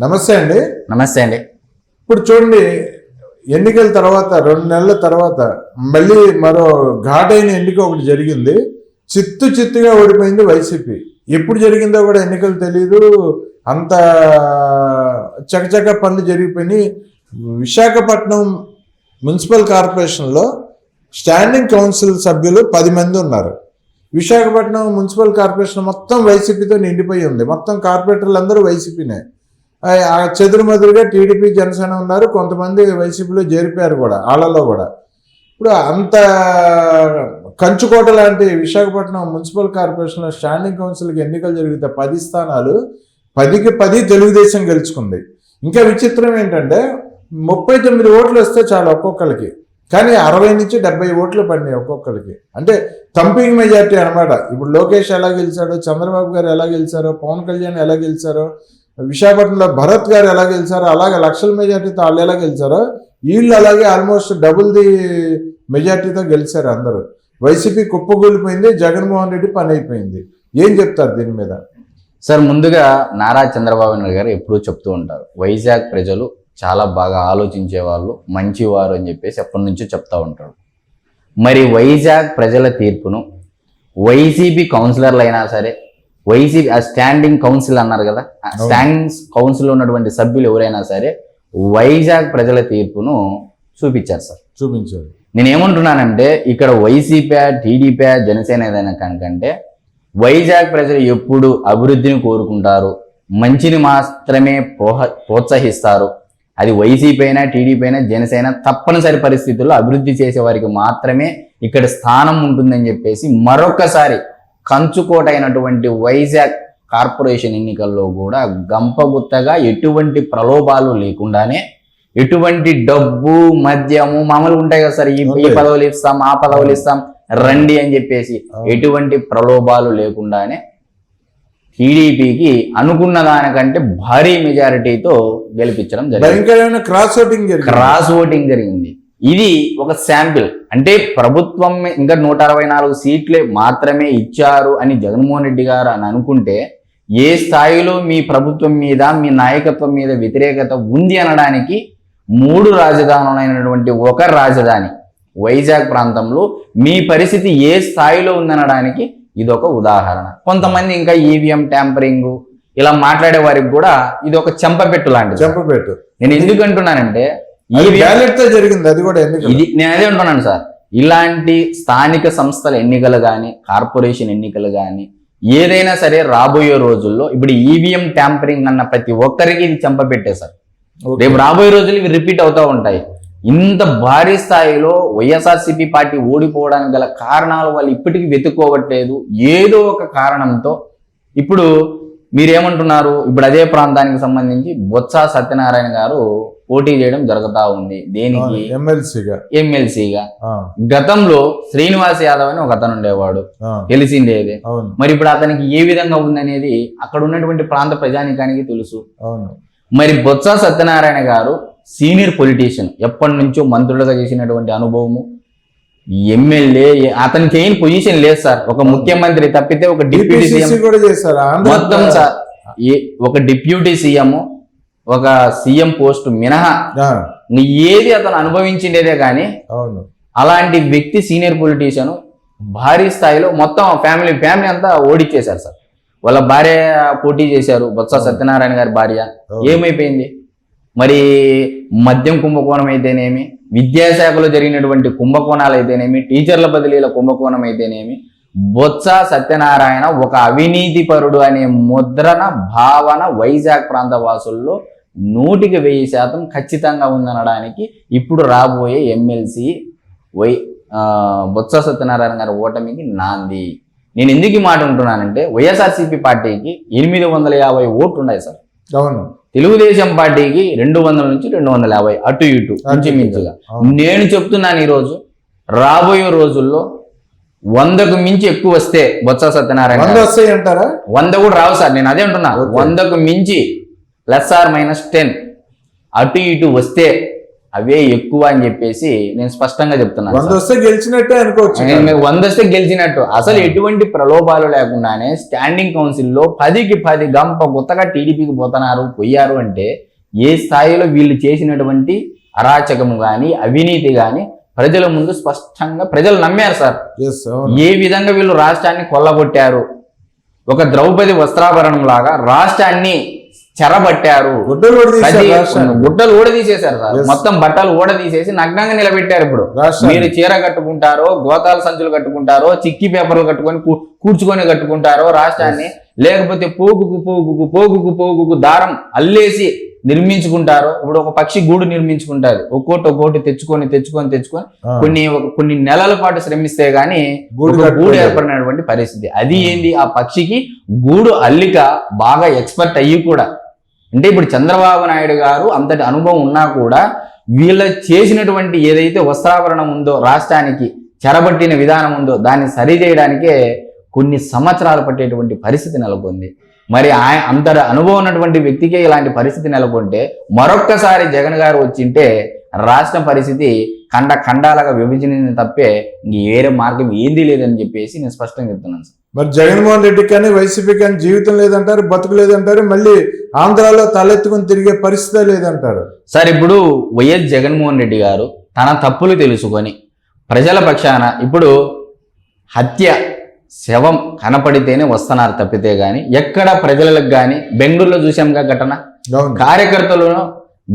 నమస్తే అండి. నమస్తే అండి. ఇప్పుడు చూడండి ఎన్నికల తర్వాత రెండు నెలల తర్వాత మళ్ళీ మరో ఘాటైన ఎన్నిక ఒకటి జరిగింది. చిత్తు చిత్తుగా ఓడిపోయింది వైసీపీ. ఎప్పుడు జరిగిందో కూడా ఎన్నికలు తెలియదు అంత చకచక పనులు జరిగిపోయినాయి. విశాఖపట్నం మున్సిపల్ కార్పొరేషన్లో స్టాండింగ్ కౌన్సిల్ సభ్యులు పది మంది ఉన్నారు. విశాఖపట్నం మున్సిపల్ కార్పొరేషన్ మొత్తం వైసీపీతో నిండిపోయి ఉంది. మొత్తం కార్పొరేటర్లు అందరూ వైసీపీనే. చెదురుమదురుగా టీడీపీ జనసేన ఉన్నారు. కొంతమంది వైసీపీలో చేరిపోయారు కూడా వాళ్ళలో కూడా. ఇప్పుడు అంత కంచుకోట లాంటి విశాఖపట్నం మున్సిపల్ కార్పొరేషన్లో స్టాండింగ్ కౌన్సిల్కి ఎన్నికలు జరిగితే పది స్థానాలు పదికి పది తెలుగుదేశం గెలుచుకుంది. ఇంకా విచిత్రం ఏంటంటే ముప్పై తొమ్మిది ఓట్లు వస్తే చాలు ఒక్కొక్కరికి. కానీ అరవై నుంచి డెబ్బై ఓట్లు పడినాయి ఒక్కొక్కరికి. అంటే థంపింగ్ మెజార్టీ అనమాట ఇప్పుడు లోకేష్ ఎలా గెలిచాడో చంద్రబాబు గారు ఎలా గెలిచారో పవన్ కళ్యాణ్ ఎలా గెలిచారో విశాఖపట్నంలో భరత్ గారు ఎలా గెలిచారో అలాగే లక్షల మెజార్టీతో వాళ్ళు ఎలా గెలిచారో వీళ్ళు అలాగే ఆల్మోస్ట్ డబుల్ ది మెజార్టీతో గెలిచారు అందరూ. వైసీపీ కుప్పగూలిపోయింది జగన్మోహన్ రెడ్డి పని అయిపోయింది. ఏం చెప్తారు దీని మీద? సార్ ముందుగా నారా చంద్రబాబు నాయుడు గారు ఎప్పుడూ చెప్తూ ఉంటారు వైజాగ్ ప్రజలు చాలా బాగా ఆలోచించే వాళ్ళు మంచివారు అని చెప్పేసి ఎప్పటి నుంచో చెప్తూ ఉంటారు. మరి వైజాగ్ ప్రజల తీర్పును వైసీపీ కౌన్సిలర్లు అయినా సరే వైసీపీ ఆ స్టాండింగ్ కౌన్సిల్ అన్నారు కదా? స్టాండింగ్ కౌన్సిల్ ఉన్నటువంటి సభ్యులు ఎవరైనా సరే వైజాగ్ ప్రజల తీర్పును చూపించారు సార్. చూపించారు. నేను ఏమంటున్నానంటే ఇక్కడ వైసీపీ టీడీపీ జనసేన ఏదైనా కనుకంటే వైజాగ్ ప్రజలు ఎప్పుడు అభివృద్ధిని కోరుకుంటారు మంచిని మాత్రమే ప్రోహ ప్రోత్సహిస్తారు అది వైసీపీ అయినా టీడీపీ అయినా జనసేన తప్పనిసరి పరిస్థితుల్లో అభివృద్ధి చేసే వారికి మాత్రమే ఇక్కడ స్థానం ఉంటుందని చెప్పేసి మరొకసారి కంచుకోట అయినటువంటి వైజాగ్ కార్పొరేషన్ ఎన్నికల్లో కూడా గంపగుత్తగా ఎటువంటి ప్రలోభాలు లేకుండానే ఎటువంటి డబ్బు మద్యము మామూలుగా ఉంటాయి కదా సార్ ఈ. పదవులు ఇస్తాం ఆ పదవులు ఇస్తాం రండి అని చెప్పేసి. ఎటువంటి ప్రలోభాలు లేకుండానే టీడీపీకి అనుకున్న దానికంటే భారీ మెజారిటీతో గెలిపించడం జరిగింది క్రాస్ ఓటింగ్ జరిగింది క్రాస్ ఓటింగ్ జరిగింది ఇది ఒక శాంపిల్. అంటే ప్రభుత్వం ఇంకా నూట అరవై నాలుగు సీట్లే మాత్రమే ఇచ్చారు అని జగన్మోహన్ రెడ్డి గారు అని అనుకుంటే ఏ స్థాయిలో మీ ప్రభుత్వం మీద మీ నాయకత్వం మీద వ్యతిరేకత ఉంది అనడానికి మూడు రాజధానులైనటువంటి ఒక రాజధాని వైజాగ్ ప్రాంతంలో మీ పరిస్థితి ఏ స్థాయిలో ఉందనడానికి ఇది ఒక ఉదాహరణ. కొంతమంది ఇంకా ఈవీఎం ట్యాంపరింగ్ ఇలా మాట్లాడే వారికి కూడా ఇది ఒక చెంపపెట్టు లాంటిది. చెంపపేట నేను ఎందుకు అంటున్నానంటే అది ఈవీఎం బ్యాలెట్తో జరిగింది అది కూడా ఇది నేను అదే అంటున్నాను సార్. ఇలాంటి స్థానిక సంస్థల ఎన్నికలు కానీ కార్పొరేషన్ ఎన్నికలు కానీ ఏదైనా సరే రాబోయే రోజుల్లో ఇప్పుడు ఈవీఎం ట్యాంపరింగ్ అన్న ప్రతి ఒక్కరికి ఇది ఓకే. రేపు రాబోయే రోజులు ఇవి రిపీట్ అవుతూ ఉంటాయి. ఇంత భారీ స్థాయిలో వైఎస్ఆర్సీపీ పార్టీ ఓడిపోవడానికి గల కారణాలు వాళ్ళు ఇప్పటికీ వెతుక్కోవట్లేదు. ఏదో ఒక కారణంతో ఇప్పుడు మీరేమంటున్నారు? ఇప్పుడు అదే ప్రాంతానికి సంబంధించి బొత్స సత్యనారాయణ గారు పోటీ చేయడం జరుగుతా ఉంది. దేనికి? ఎమ్మెల్సీగా. ఎమ్మెల్సీగా. గతంలో శ్రీనివాస్ యాదవ్ అని ఒక అతను ఉండేవాడు తెలిసిందేదే? మరి ఇప్పుడు అతనికి ఏ విధంగా ఉందనేది అక్కడ ఉన్నటువంటి ప్రాంత ప్రజానికానికి తెలుసు. మరి బొత్స సత్యనారాయణ గారు సీనియర్ పొలిటీషియన్ ఎప్పటి నుంచో మంత్రులుగా చేసినటువంటి అనుభవము. ఎమ్మెల్యే అతనికి ఏం పొజిషన్ లేదు సార్. ఒక ముఖ్యమంత్రి తప్పితే ఒక డిప్యూటీ సీఎం మొత్తం సార్. ఒక డిప్యూటీ సీఎం ఒక సీఎం పోస్ట్ మినహా ఇంక ఏది అతను అనుభవించిండేదే కానీ అలాంటి వ్యక్తి సీనియర్ పొలిటీషియన్ భారీ స్థాయిలో మొత్తం ఫ్యామిలీ ఫ్యామిలీ అంతా ఓడిచ్చేశారు సార్. వాళ్ళ భార్య పోటీ చేశారు బొత్స సత్యనారాయణ గారి భార్య. ఏమైపోయింది? మరి మద్యం కుంభకోణం అయితేనేమి విద్యాశాఖలో జరిగినటువంటి కుంభకోణాలు అయితేనేమి టీచర్ల బదిలీల కుంభకోణం అయితేనేమి బొత్స సత్యనారాయణ ఒక అవినీతి పరుడు అనే ముద్రణ భావన వైజాగ్ ప్రాంత వాసుల్లో నూటికి వెయ్యి శాతం ఖచ్చితంగా ఉందనడానికి ఇప్పుడు రాబోయే ఎమ్మెల్సీ వై బొత్స సత్యనారాయణ గారి ఓటమికి నాంది. నేను ఎందుకు ఈ మాట ఉంటున్నానంటే వైఎస్ఆర్సీపీ పార్టీకి ఎనిమిది వందల యాభై ఓట్లు ఉన్నాయి సార్. అవును. తెలుగుదేశం పార్టీకి రెండు వందల నుంచి రెండు వందల యాభై అటు ఇటు అవును. నేను చెప్తున్నాను ఈరోజు రాబోయే రోజుల్లో వందకు మించి ఎక్కువ వస్తే బొత్స సత్యనారాయణ వంద గారు, వస్తాయి అంటారా? వంద కూడా రావు సార్ నేను అదే అంటున్నా. వందకు మించి ప్లస్ ఆర్ మైనస్ టెన్. అటు ఇటు వస్తే అవే ఎక్కువ అని చెప్పేసి నేను స్పష్టంగా చెప్తున్నాను వంద. వస్తే గెలిచినట్టే అనుకోవచ్చు వంద వస్తే గెలిచినట్టు. అసలు ఎటువంటి ప్రలోభాలు లేకుండానే స్టాండింగ్ కౌన్సిల్లో పదికి పది గంప గుత్తగా టీడీపీకి పోతున్నారు పోయారు అంటే ఏ స్థాయిలో వీళ్ళు చేసినటువంటి అరాచకము కానీ అవినీతి కానీ ప్రజల ముందు స్పష్టంగా ప్రజలు నమ్మారు సార్. ఏ విధంగా వీళ్ళు రాష్ట్రాన్ని కొల్లగొట్టారు? ఒక ద్రౌపది వస్త్రాభరణం లాగా రాష్ట్రాన్ని చెరబట్టారు గుడ్డలు. గుడ్డలు ఊడదీసేశారు సార్. మొత్తం బట్టలు ఊడదీసేసి నగ్నంగా నిలబెట్టారు ఇప్పుడు. మీరు చీర కట్టుకుంటారో గోతాల సంచులు కట్టుకుంటారో చిక్కి పేపర్లు కట్టుకొని కూర్చుకొని కట్టుకుంటారో రాష్ట్రాన్ని లేకపోతే పోగుకు పోగుకు పోగుకు పోగుకు దారం అల్లేసి నిర్మించుకుంటారో ఇప్పుడు ఒక పక్షి గూడు నిర్మించుకుంటారు ఒక్కోటి ఒక్కోటి తెచ్చుకొని తెచ్చుకొని తెచ్చుకొని. కొన్ని ఒక- కొన్ని నెలల పాటు శ్రమిస్తే గానీ గూడు. ఏర్పడినటువంటి పరిస్థితి అది ఏంది ఆ పక్షికి గూడు అల్లిక బాగా ఎక్స్పర్ట్ అయ్యి కూడా అంటే ఇప్పుడు చంద్రబాబు నాయుడు గారు అంతటి అనుభవం ఉన్నా కూడా వీళ్ళ చేసినటువంటి ఏదైతే వస్త్రాభరణం ఉందో రాష్ట్రానికి చెరబట్టిన విధానం ఉందో దాన్ని సరిచేయడానికే కొన్ని సంవత్సరాలు పట్టేటువంటి పరిస్థితి నెలకొంది. మరి ఆయన అంతటి అనుభవం ఉన్నటువంటి వ్యక్తికే ఇలాంటి పరిస్థితి నెలకొంటే మరొక్కసారి జగన్ గారు వచ్చింటే రాష్ట్ర పరిస్థితి ఖండ ఖండాలుగా విభజించింది తప్పే ఇంక వేరే మార్గం ఏంది లేదని చెప్పేసి నేను స్పష్టంగా చెప్తున్నాను సార్. మరి జగన్మోహన్ రెడ్డి కానీ వైసీపీ కానీ జీవితం లేదంటారు బతుకు లేదంటారు మళ్ళీ ఆంధ్రాలో తలెత్తుకుని తిరిగే పరిస్థితే లేదంటారు. సార్ ఇప్పుడు వైఎస్ జగన్మోహన్ రెడ్డి గారు తన తప్పులు తెలుసుకొని ప్రజల పక్షాన ఇప్పుడు హత్య శవం కనపడితేనే వస్తున్నారు తప్పితే గాని ఎక్కడ ప్రజలకు కానీ బెంగళూరులో చూసాంగా ఘటన? కార్యకర్తలను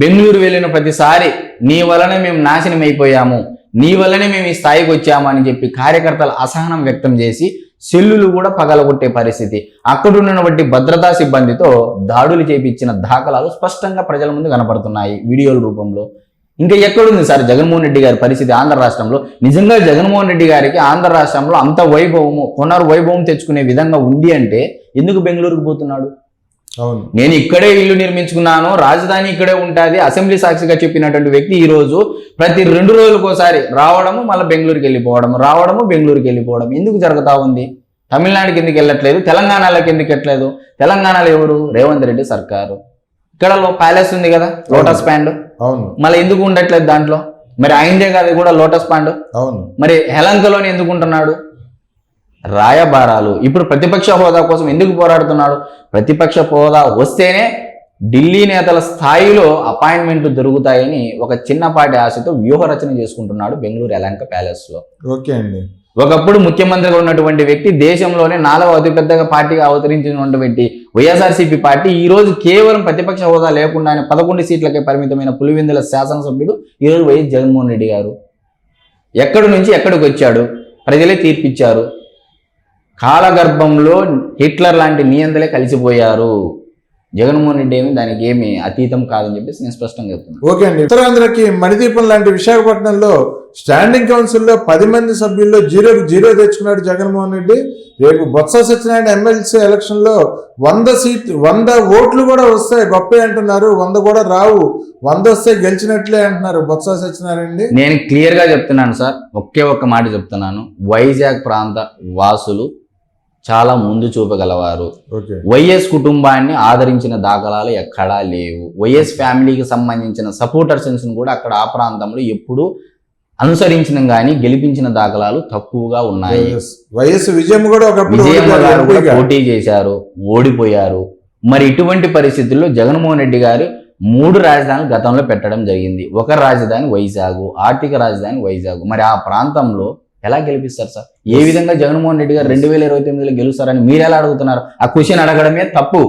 బెంగళూరు వెళ్ళిన ప్రతిసారి నీ వలన మేము నాశనం అయిపోయాము నీ వల్లనే మేము ఈ స్థాయికి వచ్చాము అని చెప్పి కార్యకర్తలు అసహనం వ్యక్తం చేసి సెల్లులు కూడా పగలగొట్టే పరిస్థితి. అక్కడ ఉన్నటువంటి భద్రతా సిబ్బందితో దాడులు చేపించిన దాఖలాలు స్పష్టంగా ప్రజల ముందు కనపడుతున్నాయి వీడియోల రూపంలో. ఇంకా ఎక్కడుంది సార్ జగన్మోహన్ రెడ్డి గారి పరిస్థితి ఆంధ్ర రాష్ట్రంలో? నిజంగా జగన్మోహన్ రెడ్డి గారికి ఆంధ్ర రాష్ట్రంలో అంత వైభవము పునర్వైభవం వైభవం తెచ్చుకునే విధంగా ఉంది అంటే ఎందుకు బెంగళూరుకు పోతున్నాడు? నేను ఇక్కడే ఇల్లు నిర్మించుకున్నాను రాజధాని ఇక్కడే ఉంటుంది అసెంబ్లీ సాక్షిగా చెప్పినటువంటి వ్యక్తి ఈ రోజు ప్రతి రెండు రోజులకోసారి రావడము మళ్ళీ బెంగళూరుకి వెళ్ళిపోవడం రావడము బెంగళూరుకి వెళ్ళిపోవడం ఎందుకు జరుగుతా ఉంది? తమిళనాడుకి ఎందుకు వెళ్ళట్లేదు? తెలంగాణలోకి ఎందుకు వెళ్ళట్లేదు? తెలంగాణలో ఎవరు? రేవంత్ రెడ్డి సర్కారు. ఇక్కడ ప్యాలెస్ ఉంది కదా లోటస్ పాండ్. అవును. మళ్ళీ ఎందుకు ఉండట్లేదు దాంట్లో? మరి ఆయనదే కాదు కూడా లోటస్ పాండ్? అవును. మరి హెలంకలోని ఎందుకు ఉంటున్నాడు? రాయబారాలు. ఇప్పుడు ప్రతిపక్ష హోదా కోసం ఎందుకు పోరాడుతున్నాడు? ప్రతిపక్ష హోదా వస్తేనే ఢిల్లీ నేతల స్థాయిలో అపాయింట్మెంట్లు దొరుకుతాయని ఒక చిన్నపాటి ఆశతో వ్యూహరచన చేసుకుంటున్నాడు బెంగళూరు యలంక ప్యాలెస్లో ఓకే అండి. ఒకప్పుడు ముఖ్యమంత్రిగా ఉన్నటువంటి వ్యక్తి దేశంలోనే నాలుగవ అతిపెద్దగా పార్టీగా అవతరించినటువంటి వైఎస్ఆర్సీపీ పార్టీ ఈ రోజు కేవలం ప్రతిపక్ష హోదా లేకుండానే పదకొండు సీట్లకే పరిమితమైన పులివెందుల శాసనసభ్యుడు ఈ రోజు వైఎస్ జగన్మోహన్ రెడ్డి గారు. ఎక్కడి నుంచి ఎక్కడికి వచ్చాడు? ప్రజలే తీర్పిచ్చారు. కాలగర్భంలో హిట్లర్ లాంటి నియంతలే కలిసిపోయారు. జగన్మోహన్ రెడ్డి ఏమి దానికి ఏమి అతీతం కాదని చెప్పేసి నేను స్పష్టంగా చెప్తున్నాను. ఓకే అండి. ఉత్తరాంధ్రకి మణిదీపం లాంటి విశాఖపట్నంలో స్టాండింగ్ కౌన్సిల్లో పది మంది సభ్యుల్లో జీరో జీరో తెచ్చుకున్నాడు జగన్మోహన్ రెడ్డి. రేపు బొత్స సత్యనారాయణ ఎమ్మెల్సీ ఎలక్షన్లో వంద సీట్ వంద ఓట్లు కూడా వస్తాయి. గొప్పే అంటున్నారు. వంద కూడా రావు. వంద వస్తే గెలిచినట్లే అంటున్నారు బొత్స సత్యనారాయణ నేను క్లియర్గా చెప్తున్నాను సార్. ఒకే ఒక్క మాట చెప్తున్నాను. వైజాగ్ ప్రాంత వాసులు చాలా ముందు చూపగలవారు. వైఎస్ కుటుంబాన్ని ఆదరించిన దాఖలాలు ఎక్కడా లేవు. వైఎస్ ఫ్యామిలీకి సంబంధించిన సపోర్టర్స్ కూడా అక్కడ ఆ ప్రాంతంలో ఎప్పుడు అనుసరించిన గాని గెలిపించిన దాఖలాలు తక్కువగా ఉన్నాయి. వైఎస్ విజయం కూడా విజయమ్మ గారు కూడా. పోటీ చేశారు ఓడిపోయారు. మరి ఇటువంటి పరిస్థితుల్లో జగన్మోహన్ రెడ్డి గారు మూడు రాజధానులు గతంలో పెట్టడం జరిగింది. ఒక రాజధాని వైజాగ్ ఆర్థిక రాజధాని వైజాగ్. మరి ఆ ప్రాంతంలో ఎలా గెలిపిస్తారు సార్? ఏ విధంగా జగన్మోహన్ రెడ్డి గారు రెండు వేల ఇరవై తొమ్మిదిలో గెలుస్తారని మీరు ఎలా అడుగుతున్నారు? ఆ క్వశ్చన్ అడగడమే తప్పు.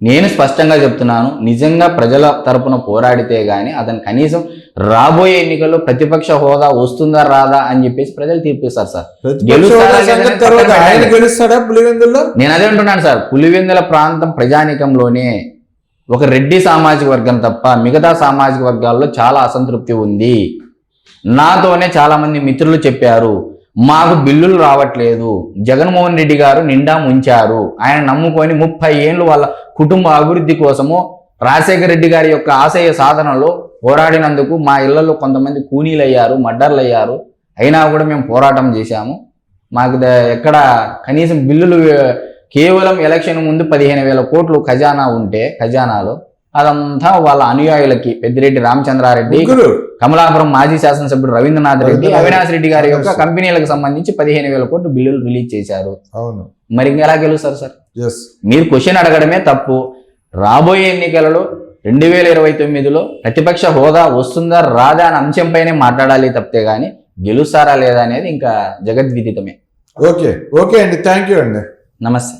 నేను స్పష్టంగా చెప్తున్నాను నిజంగా ప్రజల తరపున పోరాడితే గాని అతను కనీసం రాబోయే ఎన్నికల్లో ప్రతిపక్ష హోదా వస్తుందా రాదా అని చెప్పేసి ప్రజలు తీర్పిస్తారు సార్. గెలుస్తాడా పులివెందుల్లో? నేను అదే అంటున్నాను సార్ పులివెందుల ప్రాంతం ప్రజానికంలోనే ఒక రెడ్డి సామాజిక వర్గం తప్ప మిగతా సామాజిక వర్గాల్లో చాలా అసంతృప్తి ఉంది. నాతోనే చాలామంది మిత్రులు చెప్పారు మాకు బిల్లులు రావట్లేదు. జగన్మోహన్ రెడ్డి గారు నిండా ముంచారు. ఆయన నమ్ముకొని ముప్పై ఏళ్ళు వాళ్ళ కుటుంబ అభివృద్ధి కోసము రాజశేఖర రెడ్డి గారి యొక్క ఆశయ సాధనలో పోరాడినందుకు మా ఇళ్ళలో కొంతమంది కూనీలు అయ్యారు మర్డర్లు అయ్యారు అయినా కూడా మేము పోరాటం చేశాము. మాకు ద- ఎక్కడ కనీసం బిల్లులు కేవలం ఎలక్షన్ ముందు పదిహేను వేల కోట్లు ఖజానా ఉంటే ఖజానాలో అదంతా వాళ్ళ అనుయాయులకి పెద్దిరెడ్డి రామచంద్రారెడ్డి కమలాపురం మాజీ శాసనసభ్యుడు రవీంద్రనాథ్ రెడ్డి అవినాష్ రెడ్డి గారి యొక్క. కంపెనీలకు సంబంధించి పదిహేను వేల కోట్లు బిల్లులు రిలీజ్ చేశారు. అవును. మరి ఎలా గెలుస్తారు సార్? మీరు క్వశ్చన్ అడగడమే తప్పు. రాబోయే ఎన్నికలలో రెండు వేల ఇరవై తొమ్మిదిలో ప్రతిపక్ష హోదా వస్తుందా రాదా అనే అంశంపైనే మాట్లాడాలి తప్పితే గానీ గెలుస్తారా లేదా అనేది ఇంకా జగద్విదితమే. ఓకే. ఓకే అండి. థ్యాంక్ యూ అండి. నమస్తే.